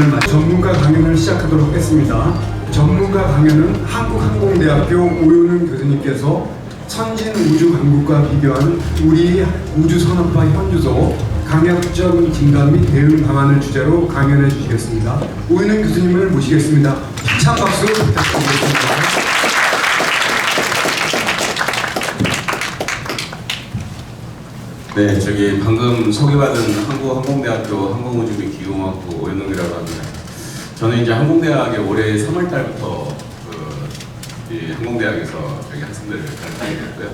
강연을 마- 전문가 강연을 시작하도록 하겠습니다. 전문가 강연은 한국항공대학교 오윤훈 교수님께서 선진 우주 강국과 비교한 우리 우주 산업화 현주소 강력적 진단 및 대응 방안을 주제로 강연해 주시겠습니다. 오윤훈 교수님을 모시겠습니다. 힘찬 박수 부탁드리겠습니다. 네, 저기 방금 소개받은 한국항공대학교 항공우주 및 기공학부 오연웅이라고 합니다. 저는 이제 항공대학에 올해 3월 달부터 그, 이 항공대학에서 저기 학생들을 가르치게 됐고요.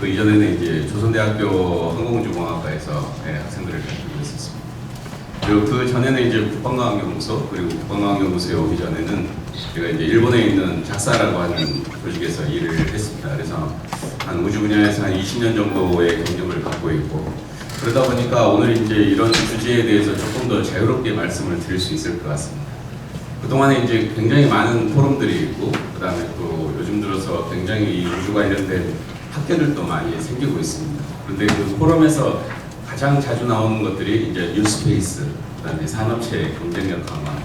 그 이전에는 이제 조선대학교 항공우주공학과에서 네, 학생들을 가르치고 있었습니다. 그리고 그 전에는 이제 국방과학연구소 그리고 국방과학연구소에 오기 전에는 제가 이제 일본에 있는 작사라고 하는 조직에서 일을 했습니다. 그래서 한 우주 분야에서 한 20년 정도의 경력을 갖고 있고 그러다 보니까 오늘 이제 이런 주제에 대해서 조금 더 자유롭게 말씀을 드릴 수 있을 것 같습니다. 그동안에 이제 굉장히 많은 포럼들이 있고 그다음에 또 요즘 들어서 굉장히 이 우주 관련된 학교들도 많이 생기고 있습니다. 그런데 그 포럼에서 가장 자주 나오는 것들이 이제 뉴스페이스, 그다음에 산업체 경쟁력 강화,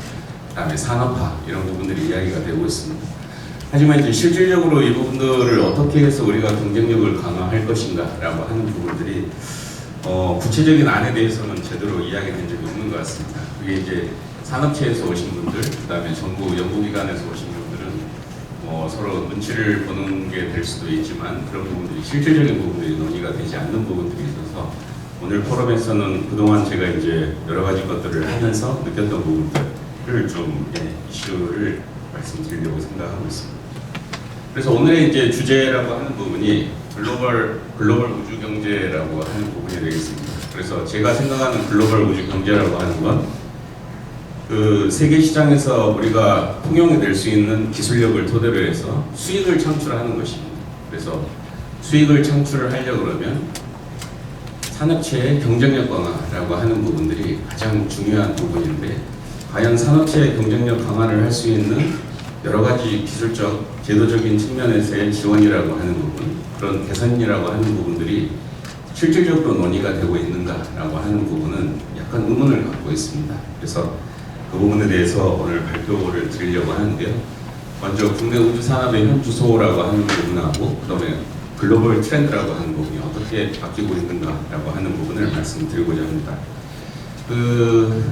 그다음에 산업화 이런 부분들이 이야기가 되고 있습니다. 하지만 이제 실질적으로 이 부분들을 어떻게 해서 우리가 경쟁력을 강화할 것인가라고 하는 부분들이 어, 구체적인 안에 대해서는 제대로 이야기된 적이 없는 것 같습니다. 그게 이제 산업체에서 오신 분들, 그다음에 정부 연구기관에서 오신 분들은 뭐 서로 눈치를 보는 게 될 수도 있지만 그런 부분들이 실질적인 부분들이 논의가 되지 않는 부분들이 있어서 오늘 포럼에서는 그동안 제가 이제 여러 가지 것들을 하면서 느꼈던 부분들을 좀 예, 이슈를 말씀드리려고 생각하고 있습니다. 그래서 오늘의 이제 주제라고 하는 부분이 글로벌 글로벌 우주 경제라고 하는 부분이 되겠습니다. 그래서 제가 생각하는 글로벌 우주 경제라고 하는 건 그 세계 시장에서 우리가 통용이 될 수 있는 기술력을 토대로 해서 수익을 창출하는 것입니다. 그래서 수익을 창출을 하려고 그러면 산업체의 경쟁력 강화라고 하는 부분들이 가장 중요한 부분인데 과연 산업체의 경쟁력 강화를 할 수 있는 여러 가지 기술적, 제도적인 측면에서의 지원이라고 하는 부분, 그런 개선이라고 하는 부분들이 실질적으로 논의가 되고 있는가라고 하는 부분은 약간 의문을 갖고 있습니다. 그래서 그 부분에 대해서 오늘 발표를 드리려고 하는데요. 먼저 국내 우주 산업의 현주소라고 하는 부분하고 그다음에 글로벌 트렌드라고 하는 부분이 어떻게 바뀌고 있는가라고 하는 부분을 말씀드리고자 합니다. 그,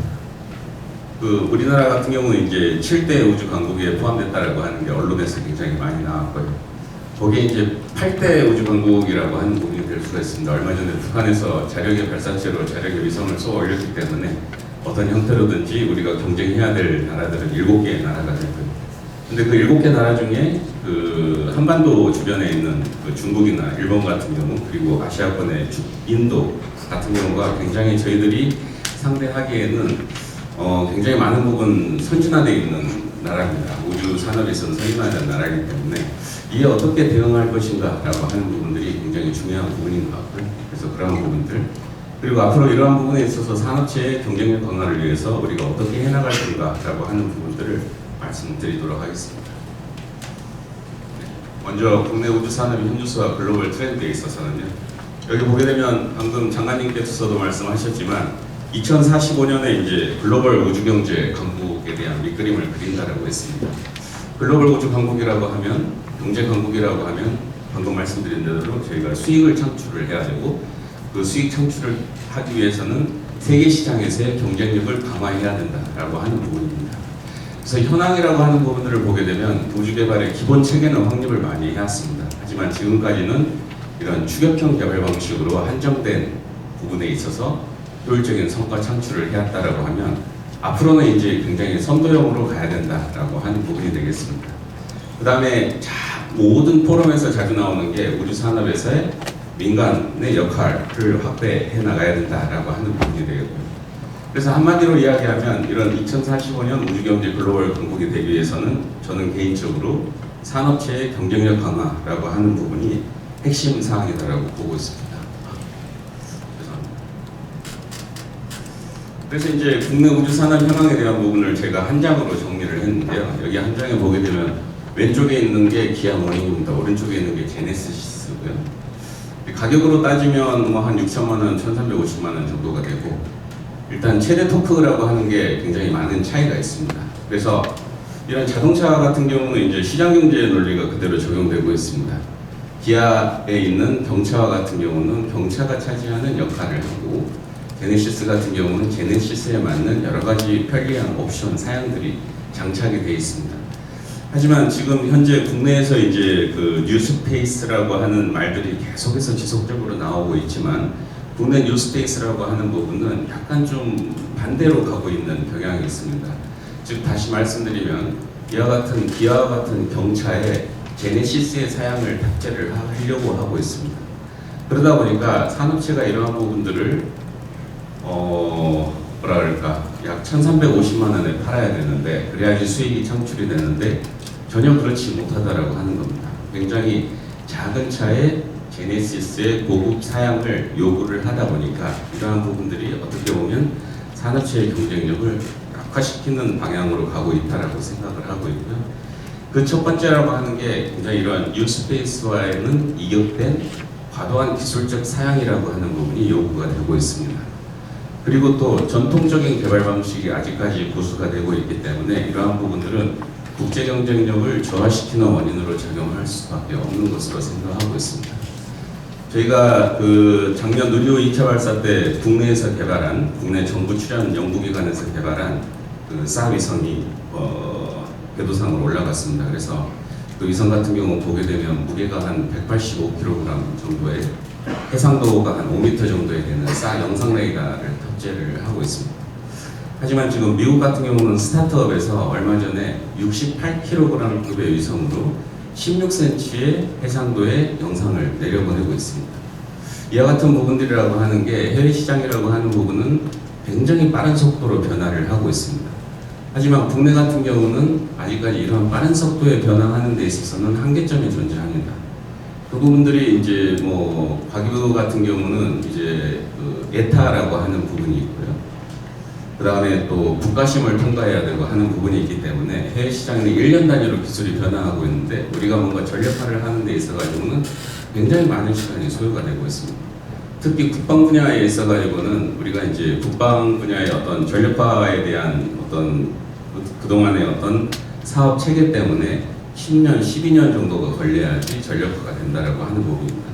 그 우리나라 같은 경우는 이제 7대 우주 강국에 포함됐다라고 하는 게 언론에서 굉장히 많이 나왔고요. 거기에 이제 8대 우주 강국이라고 하는 부분이 될 수가 있습니다. 얼마 전에 북한에서 자력의 발사체로 자력의 위성을 쏘아 올렸기 때문에 어떤 형태로든지 우리가 경쟁해야 될 나라들은 7개의 나라가 되고요. 근데 그 일곱 개 나라 중에 그 한반도 주변에 있는 그 중국이나 일본 같은 경우 그리고 아시아권의 주- 인도 같은 경우가 굉장히 저희들이 상대하기에는 어 굉장히 많은 부분 선진화되어 있는 나라입니다. 우주 산업에 있어서 선진화된 나라이기 때문에 이에 어떻게 대응할 것인가라고 하는 부분들이 굉장히 중요한 부분인 것 같고요. 그래서 그러한 부분들 그리고 앞으로 이러한 부분에 있어서 산업체의 경쟁력 강화를 위해서 우리가 어떻게 해나갈 건가라고 하는 부분들을 말씀드리도록 하겠습니다. 네, 먼저 국내 우주 산업의 현주소와 글로벌 트렌드에 있어서는요. 여기 보게 되면 방금 장관님께서도 말씀하셨지만 2045년에 이제 글로벌 우주 경제 강국에 대한 밑그림을 그린다라고 했습니다. 글로벌 우주 강국이라고 하면 경제 강국이라고 하면 방금 말씀드린 대로 저희가 수익을 창출을 해야 되고 그 수익 창출을 하기 위해서는 세계 시장에서의 경쟁력을 강화해야 된다라고 하는 부분입니다. 그래서 현황이라고 하는 부분들을 보게 되면 우주 개발의 기본 체계는 확립을 많이 해왔습니다. 하지만 지금까지는 이런 추격형 개발 방식으로 한정된 부분에 있어서 효율적인 성과 창출을 해왔다라고 하면 앞으로는 이제 굉장히 선도형으로 가야 된다라고 하는 부분이 되겠습니다. 그 다음에 모든 포럼에서 자주 나오는 게 우주 산업에서의 민간의 역할을 확대해 나가야 된다라고 하는 부분이 되겠고요. 그래서 한마디로 이야기하면 이런 2045년 우주경제 글로벌 강국이 되기 위해서는 저는 개인적으로 산업체의 경쟁력 강화라고 하는 부분이 핵심 사항이다라고 보고 있습니다. 그래서 이제 국내 우주 산업 현황에 대한 부분을 제가 한 장으로 정리를 했는데요. 여기 한 장에 보게 되면 왼쪽에 있는 게 기아 모닝입니다. 오른쪽에 있는 게 제네시스고요. 가격으로 따지면 뭐 한 6천만 원, 1,350만 원 정도가 되고 일단 최대 토크라고 하는 게 굉장히 많은 차이가 있습니다. 그래서 이런 자동차 같은 경우는 이제 시장 경제 논리가 그대로 적용되고 있습니다. 기아에 있는 경차와 같은 경우는 경차가 차지하는 역할을 하고 제네시스 같은 경우는 제네시스에 맞는 여러 가지 편리한 옵션 사양들이 장착이 되어 있습니다. 하지만 지금 현재 국내에서 이제 그 뉴스페이스라고 하는 말들이 계속해서 지속적으로 나오고 있지만 국내 뉴스페이스라고 하는 부분은 약간 좀 반대로 가고 있는 경향이 있습니다. 즉 다시 말씀드리면 이와 같은 기아와 같은 경차에 제네시스의 사양을 탑재를 하려고 하고 있습니다. 그러다 보니까 산업체가 이러한 부분들을 어 뭐라 그럴까 약 1,350만 원에 팔아야 되는데 그래야지 수익이 창출이 되는데 전혀 그렇지 못하다라고 하는 겁니다. 굉장히 작은 차에 제네시스의 고급 사양을 요구를 하다 보니까 이러한 부분들이 어떻게 보면 산업체의 경쟁력을 약화시키는 방향으로 가고 있다라고 생각을 하고 있고요. 그 첫 번째라고 하는 게 굉장히 이러한 뉴스페이스와에는 이격된 과도한 기술적 사양이라고 하는 부분이 요구가 되고 있습니다. 그리고 또 전통적인 개발 방식이 아직까지 고수가 되고 있기 때문에 이러한 부분들은 국제 경쟁력을 저하시키는 원인으로 작용할 수밖에 없는 것으로 생각하고 있습니다. 저희가 그 작년 누리호 2차 발사 때 국내에서 개발한 국내 정부 출연 연구기관에서 개발한 그 사위성이 어, 궤도상으로 올라갔습니다. 그래서 그 위성 같은 경우 보게 되면 무게가 한 185kg 정도의 해상도가 한 5m 정도에 되는 사 영상 레이더를 탑재를 하고 있습니다. 하지만 지금 미국 같은 경우는 스타트업에서 얼마 전에 68kg급의 위성으로 16cm의 해상도의 영상을 내려보내고 있습니다. 이와 같은 부분들이라고 하는 게 해외 시장이라고 하는 부분은 굉장히 빠른 속도로 변화를 하고 있습니다. 하지만 국내 같은 경우는 아직까지 이러한 빠른 속도의 변화하는 데 있어서는 한계점이 존재합니다. 그 부분들이 이제 뭐 과기부 같은 경우는 이제 그 에타라고 하는 부분이 있고요. 그 다음에 또 국가심을 통과해야 되고 하는 부분이 있기 때문에 해외 시장에는 1년 단위로 기술이 변화하고 있는데 우리가 뭔가 전력화를 하는 데 있어가지고는 굉장히 많은 시간이 소요가 되고 있습니다. 특히 국방 분야에 있어가지고는 우리가 이제 국방 분야의 어떤 전력화에 대한 어떤 그- 그동안의 어떤 사업 체계 때문에 10년, 12년 정도가 걸려야지 전력화가 된다라고 하는 부분입니다.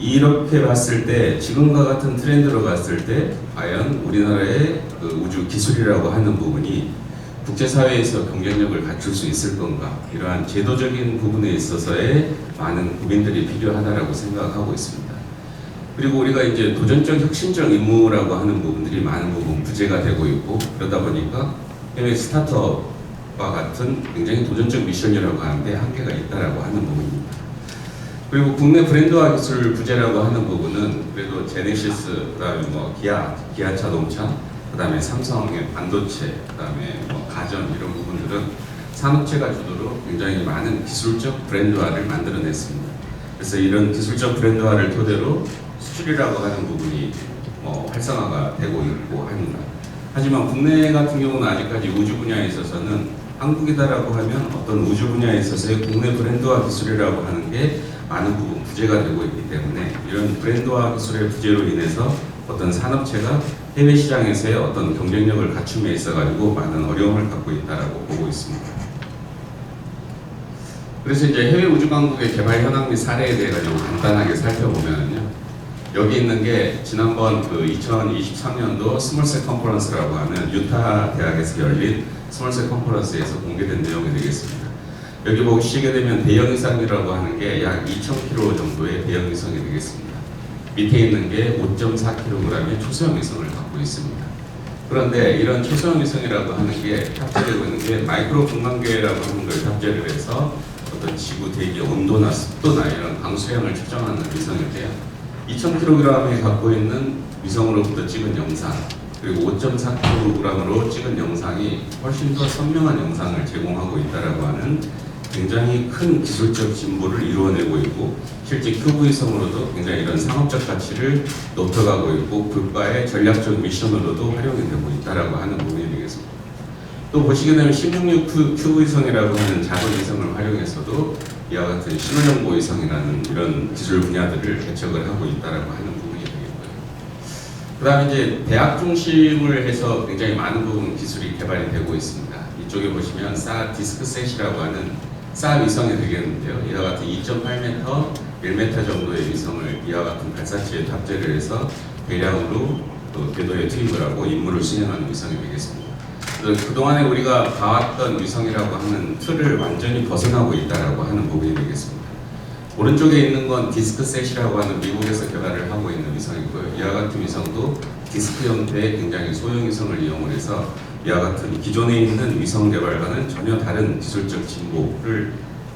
이렇게 봤을 때 지금과 같은 트렌드로 봤을 때 과연 우리나라의 그 우주 기술이라고 하는 부분이 국제사회에서 경쟁력을 갖출 수 있을 건가 이러한 제도적인 부분에 있어서의 많은 고민들이 필요하다라고 생각하고 있습니다. 그리고 우리가 이제 도전적 혁신적 임무라고 하는 부분들이 많은 부분 부재가 되고 있고 그러다 보니까 해외 스타트업과 같은 굉장히 도전적 미션이라고 하는데 한계가 있다라고 하는 부분입니다. 그리고 국내 브랜드화 기술 부재라고 하는 부분은 그래도 제네시스, 그다음에 뭐 기아, 기아 자동차, 그다음에 삼성의 반도체, 그다음에 뭐 가전 이런 부분들은 산업체가 주도로 굉장히 많은 기술적 브랜드화를 만들어냈습니다. 그래서 이런 기술적 브랜드화를 토대로 수출이라고 하는 부분이 뭐 활성화가 되고 있고 합니다. 하지만 국내 같은 경우는 아직까지 우주 분야에 있어서는 한국이다라고 하면 어떤 우주 분야에 있어서의 국내 브랜드화 기술이라고 하는 게 많은 부분 부재가 되고 있기 때문에 이런 브랜드화 기술의 부재로 인해서 어떤 산업체가 해외 시장에서의 어떤 경쟁력을 갖춤에 있어 가지고 많은 어려움을 갖고 있다라고 보고 있습니다. 그래서 이제 해외 우주 강국의 개발 현황 및 사례에 대해 가지고 간단하게 살펴보면요. 여기 있는 게 지난번 그 2023년도 스몰셋 컨퍼런스라고 하는 유타 대학에서 열린 스몰셋 컨퍼런스에서 공개된 내용이 되겠습니다. 여기 보시게 되면 대형 위성이라고 하는 게 약 2,000kg 정도의 대형 위성이 되겠습니다. 밑에 있는 게 5.4kg의 초소형 위성을 갖고 있습니다. 그런데 이런 초소형 위성이라고 하는 게 탑재되고 있는 게 마이크로 분광계라고 하는 걸 탑재를 해서 어떤 지구 대기 온도나 습도나 이런 강수량을 측정하는 위성인데요. 2,000kg이 갖고 있는 위성으로부터 찍은 영상 그리고 5.4kg으로 찍은 영상이 훨씬 더 선명한 영상을 제공하고 있다라고 하는 굉장히 큰 기술적 진보를 이루어내고 있고 실제 큐브 위성으로도 굉장히 이런 상업적 가치를 높여가고 있고 국가의 전략적 미션으로도 활용이 되고 있다라고 하는 부분이 되겠습니다. 또 보시게 되면 16류 큐- 큐브 위성이라고 하는 작은 위성을 활용해서도 이와 같은 신호정보 위성이라는 이런 기술 분야들을 개척을 하고 있다라고 하는 부분이 되겠고요. 그다음에 이제 대학 중심을 해서 굉장히 많은 부분 기술이 개발이 되고 있습니다. 이쪽에 보시면 사 디스크셋이라고 하는 사 위성이 되겠는데요. 이와 같은 2.8m, 1m 정도의 위성을 이와 같은 발사체에 탑재를 해서 대량으로 그 궤도에 투입을 하고 임무를 수행하는 위성이 되겠습니다. 그동안에 우리가 봐왔던 위성이라고 하는 틀을 완전히 벗어나고 있다라고 하는 부분이 되겠습니다. 오른쪽에 있는 건 디스크셋이라고 하는 미국에서 개발을 하고 있는 위성이고요. 이와 같은 위성도 디스크 형태의 굉장히 소형 위성을 이용을 해서 이와 같은 기존에 있는 위성 개발과는 전혀 다른 기술적 진보를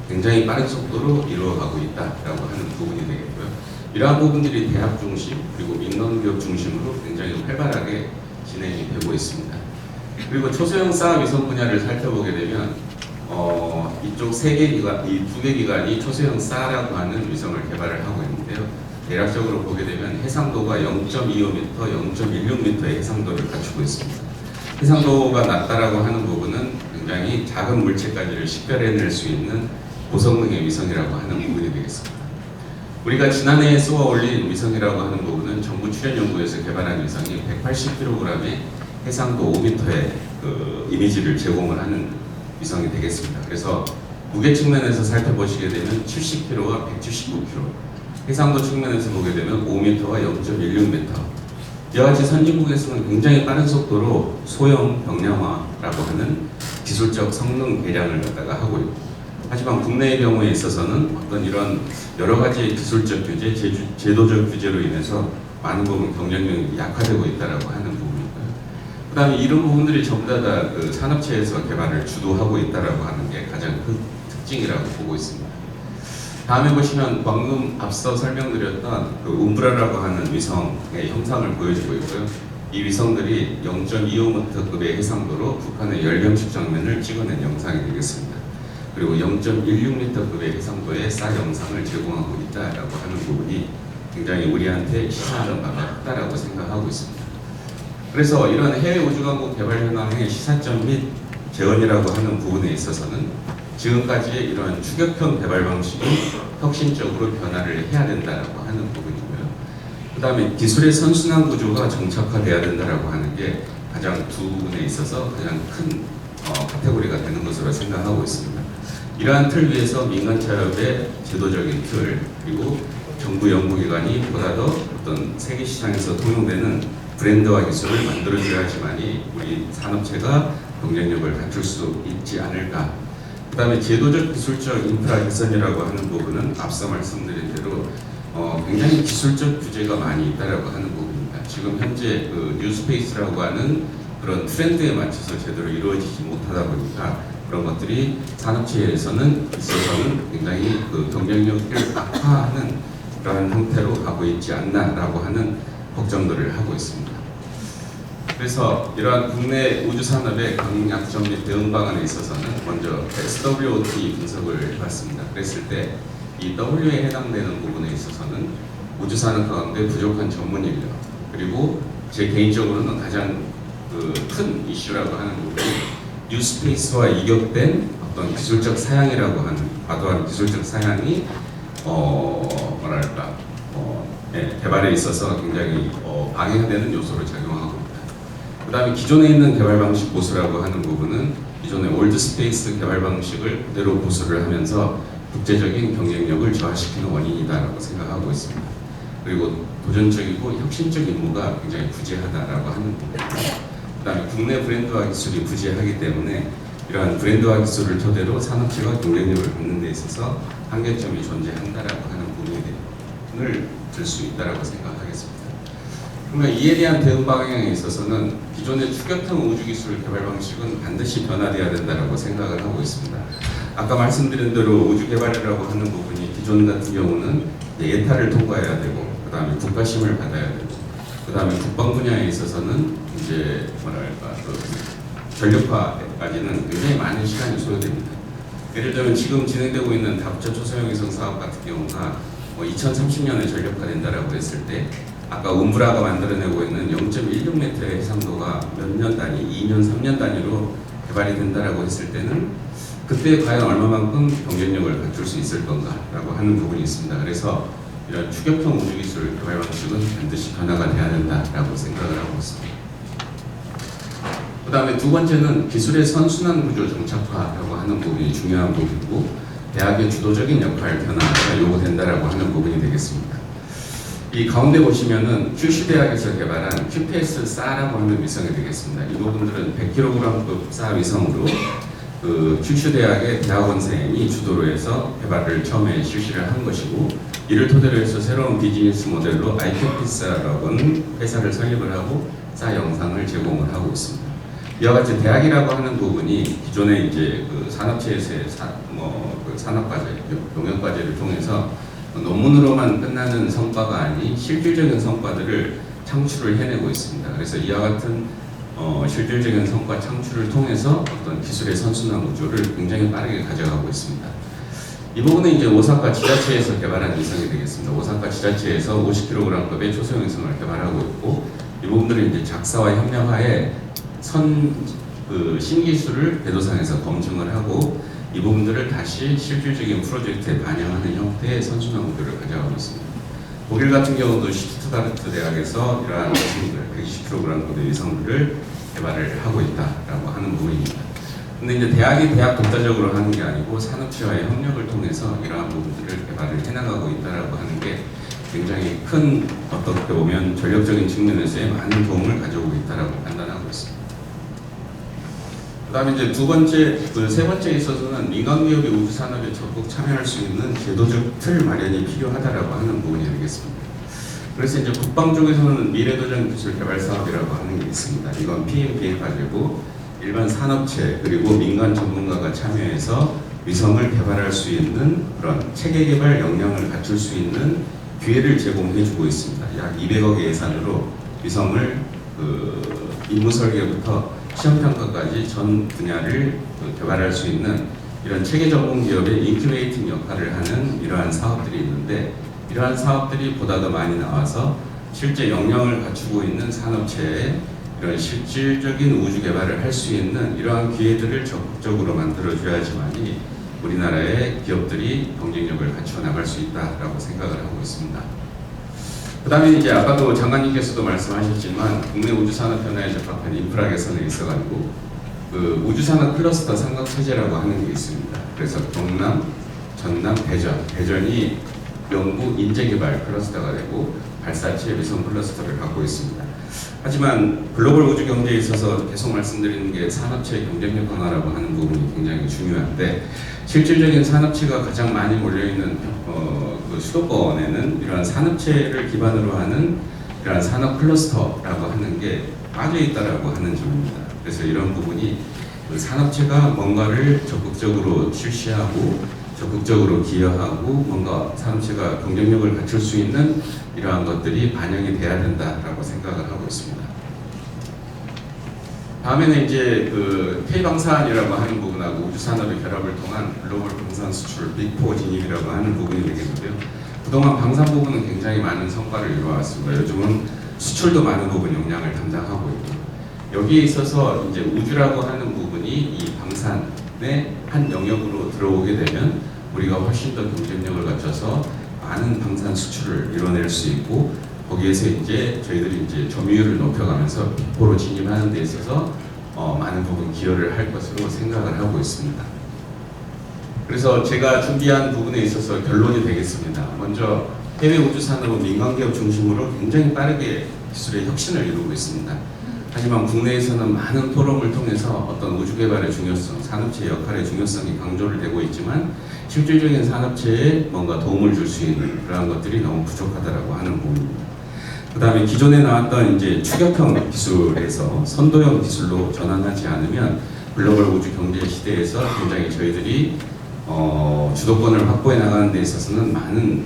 굉장히 빠른 속도로 이루어가고 있다라고 하는 부분이 되겠고요. 이러한 부분들이 대학 중심 그리고 민간 기업 중심으로 굉장히 활발하게 진행이 되고 있습니다. 그리고 초소형 사 위성 분야를 살펴보게 되면 어, 이쪽 세 개 기관, 이 두 개 기관이 초소형 사라고 하는 위성을 개발을 하고 있는데요. 대략적으로 보게 되면 해상도가 0.25m, 0.16m의 해상도를 갖추고 있습니다. 해상도가 낮다라고 하는 부분은 굉장히 작은 물체까지를 식별해낼 수 있는 고성능의 위성이라고 하는 부분이 되겠습니다. 우리가 지난해에 쏘아 올린 위성이라고 하는 부분은 정부 출연 연구에서 개발한 위성이 180kg의 해상도 5m의 그 이미지를 제공을 하는 위성이 되겠습니다. 그래서 무게 측면에서 살펴보시게 되면 70kg와 179kg, 해상도 측면에서 보게 되면 5m와 0.16m. 같이 선진국에서는 굉장히 빠른 속도로 소형 병량화라고 하는 기술적 성능 개량을 갖다가 하고 있고 하지만 국내의 경우에 있어서는 어떤 이런 여러 가지 기술적 규제, 제주, 제도적 규제로 인해서 많은 부분 경쟁력이 약화되고 있다라고 하는 부분이고요. 그다음에 이런 부분들이 전부 다그 산업체에서 개발을 주도하고 있다라고 하는 게 가장 큰 특징이라고 보고 있습니다. 다음에 보시면 방금 앞서 설명드렸던 그 움브라라고 하는 위성의 형상을 보여주고 있고요. 이 위성들이 0.25m급의 해상도로 북한의 열병식 장면을 찍어낸 영상이 되겠습니다. 그리고 0.16m급의 해상도의 쌀 영상을 제공하고 있다라고 하는 부분이 굉장히 우리한테 시사하는 바가 크다라고 생각하고 있습니다. 그래서 이런 해외 우주광국 개발 현황의 시사점 및 재원이라고 하는 부분에 있어서는 지금까지 이런 추격형 개발 방식이 혁신적으로 변화를 해야 된다라고 하는 부분이고요. 그 다음에 기술의 선순환 구조가 정착화돼야 된다라고 하는 게 가장 두 부분에 있어서 가장 큰 어, 카테고리가 되는 것으로 생각하고 있습니다. 이러한 틀 위에서 민간 차업의 제도적인 틀 그리고 정부 연구기관이 보다 더 어떤 세계 시장에서 통용되는 브랜드와 기술을 만들어줘야지만이 우리 산업체가 경쟁력을 갖출 수 있지 않을까. 그 다음에 제도적 기술적 인프라 개선이라고 하는 부분은 앞서 말씀드린 대로 어, 굉장히 기술적 규제가 많이 있다라고 하는 부분입니다. 지금 현재 그 뉴스페이스라고 하는 그런 트렌드에 맞춰서 제대로 이루어지지 못하다 보니까 그런 것들이 산업체에서는 있어서는 굉장히 그 경쟁력을 악화하는 그런 형태로 가고 있지 않나라고 하는 걱정들을 하고 있습니다. 그래서 이러한 국내 우주 산업의 강약점 및 대응 방안에 있어서는 먼저 SWOT 분석을 해봤습니다. 그랬을 때 이 W에 해당되는 부분에 있어서는 우주 산업 가운데 부족한 전문 인력 그리고 제 개인적으로는 가장 그 큰 이슈라고 하는 부분이 뉴스페이스와 이격된 어떤 기술적 사양이라고 하는 과도한 기술적 사양이 어 뭐랄까 어, 예, 개발에 있어서 굉장히 어, 방해가 되는 요소로 작용하고 있다. 그 다음에 기존에 있는 개발 방식 보수라고 하는 부분은 기존의 올드 스페이스 개발 방식을 그대로 보수를 하면서 국제적인 경쟁력을 저하시키는 원인이다라고 생각하고 있습니다. 그리고 도전적이고 혁신적 임무가 굉장히 부재하다라고 하는 부분입니다. 그다음에 국내 브랜드화 기술이 부재하기 때문에 이러한 브랜드화 기술을 토대로 산업체가 경쟁력을 갖는 데 있어서 한계점이 존재한다라고 하는 부분을 들 수 있다라고 생각하겠습니다. 그러면 이에 대한 대응 방향에 있어서는 기존의 추격형 우주 기술 개발 방식은 반드시 변화돼야 된다라고 생각을 하고 있습니다. 아까 말씀드린 대로 우주 개발이라고 하는 부분이 기존 같은 경우는 예타를 통과해야 되고 그 다음에 국가심을 받아야 되고 그 다음에 국방 분야에 있어서는 이제 뭐랄까 그 전력화까지는 굉장히 많은 시간이 소요됩니다. 예를 들면 지금 진행되고 있는 다부처 초소형 위성 사업 같은 경우가 뭐 2030년에 전력화된다라고 했을 때 아까 움브라가 만들어내고 있는 0.16m의 해상도가 몇 년 단위, 2년, 3년 단위로 개발이 된다라고 했을 때는 그때 과연 얼마만큼 경쟁력을 갖출 수 있을 건가라고 하는 부분이 있습니다. 그래서 이런 추격형 우주 기술 개발 방식은 반드시 변화가 돼야 된다라고 생각을 하고 있습니다. 그 다음에 두 번째는 기술의 선순환 구조 정착화라고 하는 부분이 중요한 부분이고 대학의 주도적인 역할 변화가 요구된다라고 하는 부분이 되겠습니다. 이 가운데 보시면은 큐슈 대학에서 개발한 QPS 싸라고 하는 위성이 되겠습니다. 이 부분들은 100kg급 싸 위성으로 그 큐슈 대학의 대학원생이 주도로 해서 개발을 처음에 실시를 한 것이고 이를 토대로 해서 새로운 비즈니스 모델로 아이큐피스라고 하는 회사를 설립을 하고 싸 영상을 제공을 하고 있습니다. 이와 같이 대학이라고 하는 부분이 기존의 이제 그 산업체에서의 사, 뭐, 그 산업과제, 용역과제를 통해서 논문으로만 끝나는 성과가 아닌 실질적인 성과들을 창출을 해내고 있습니다. 그래서 이와 같은 어, 실질적인 성과 창출을 통해서 어떤 기술의 선순환 구조를 굉장히 빠르게 가져가고 있습니다. 이 부분은 이제 오사카 지자체에서 개발한 위성이 되겠습니다. 오사카 지자체에서 50kg급의 초소형 위성을 개발하고 있고 이 부분들은 이제 작사와 협력하에 선 그 신기술을 배도상에서 검증을 하고 이 부분들을 다시 실질적인 프로젝트에 반영하는 형태의 선순환 구조를 가져가고 있습니다. 독일 같은 경우도 슈투트가르트 대학에서 이러한 위성들 120kg급의 위성들을 개발을 하고 있다라고 하는 부분입니다. 근데 이제 대학이 대학 독자적으로 하는 게 아니고 산업체와의 협력을 통해서 이러한 부분들을 개발을 해나가고 있다라고 하는 게 굉장히 큰 어떻게 보면 전력적인 측면에서의 많은 도움을 가져오고 있다라고 판단하고 있습니다. 그다음에 이제 두 번째, 그 세 번째에 있어서는 민간 기업이 우주 산업에 적극 참여할 수 있는 제도적 틀 마련이 필요하다라고 하는 부분이 되겠습니다. 그래서 이제 국방 쪽에서는 미래도전 기술 개발 사업이라고 하는 게 있습니다. 이건 PMB에 가지고 일반 산업체 그리고 민간 전문가가 참여해서 위성을 개발할 수 있는 그런 체계 개발 역량을 갖출 수 있는 기회를 제공해주고 있습니다. 약 200억의 예산으로 위성을 그 임무 설계부터 시험 평가까지 전 분야를 그 개발할 수 있는 이런 체계 전문 기업의 인큐베이팅 역할을 하는 이러한 사업들이 있는데 이러한 사업들이 보다 더 많이 나와서 실제 역량을 갖추고 있는 산업체에 이런 실질적인 우주 개발을 할 수 있는 이러한 기회들을 적극적으로 만들어줘야지만이 우리나라의 기업들이 경쟁력을 갖추어 나갈 수 있다라고 생각을 하고 있습니다. 그 다음에 이제 아까도 장관님께서도 말씀하셨지만 국내 우주산업 변화에 적합한 인프라 개선에 있어가지고 그 우주산업 클러스터 삼각 체제라고 하는 게 있습니다. 그래서 경남, 전남, 대전, 대전이 연구 인재개발 클러스터가 되고 발사체 위성 클러스터를 갖고 있습니다. 하지만 글로벌 우주 경제에 있어서 계속 말씀드리는 게 산업체 경쟁력 강화라고 하는 부분이 굉장히 중요한데 실질적인 산업체가 가장 많이 몰려 있는 어, 그 수도권에는 이러한 산업체를 기반으로 하는 이러한 산업 클러스터라고 하는 게 빠져 있다라고 하는 점입니다. 그래서 이런 부분이 그 산업체가 뭔가를 적극적으로 실시하고 적극적으로 기여하고 뭔가 산업체가 경쟁력을 갖출 수 있는 이러한 것들이 반영이 돼야 된다라고 생각을 하고 있습니다. 다음에는 이제 그 K방산이라고 하는 부분하고 우주산업의 결합을 통한 글로벌 방산 수출 빅포 진입이라고 하는 부분이 되겠는데요. 그동안 방산 부분은 굉장히 많은 성과를 이루어왔습니다. 요즘은 수출도 많은 부분 역량을 담당하고 있고 여기에 있어서 이제 우주라고 하는 부분이 이 방산 의 한 영역으로 들어오게 되면 우리가 훨씬 더 경쟁력을 갖춰서 많은 방산 수출을 이뤄낼 수 있고 거기에서 이제 저희들이 이제 점유율을 높여가면서 빅포로 진입하는 데 있어서 어, 많은 부분 기여를 할 것으로 생각을 하고 있습니다. 그래서 제가 준비한 부분에 있어서 결론이 되겠습니다. 먼저 해외 우주 산업은 민간 기업 중심으로 굉장히 빠르게 기술의 혁신을 이루고 있습니다. 하지만 국내에서는 많은 포럼을 통해서 어떤 우주 개발의 중요성, 산업체의 역할의 중요성이 강조를 되고 있지만 실질적인 산업체에 뭔가 도움을 줄 수 있는 그러한 것들이 너무 부족하다라고 하는 부분입니다. 그 다음에 기존에 나왔던 이제 추격형 기술에서 선도형 기술로 전환하지 않으면 글로벌 우주 경제 시대에서 굉장히 저희들이 어, 주도권을 확보해 나가는 데 있어서는 많은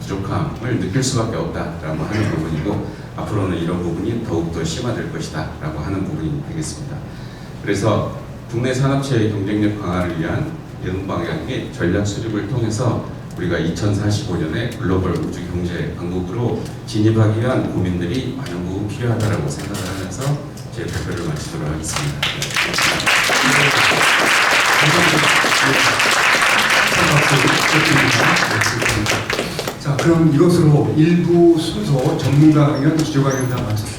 부족함을 느낄 수밖에 없다라고 하는 부분이고 앞으로는 이런 부분이 더욱더 심화될 것이다 라고 하는 부분이 되겠습니다. 그래서 국내 산업체의 경쟁력 강화를 위한 대응 방향의 전략 수립을 통해서 우리가 2045년에 글로벌 우주 경제 강국으로 진입하기 위한 고민들이 많은 부분 필요하다고 생각을 하면서 제 발표를 마치도록 하겠습니다. 자, 그럼 이것으로 일부 순서 전문가 강연, 주조 강연 다 마쳤습니다.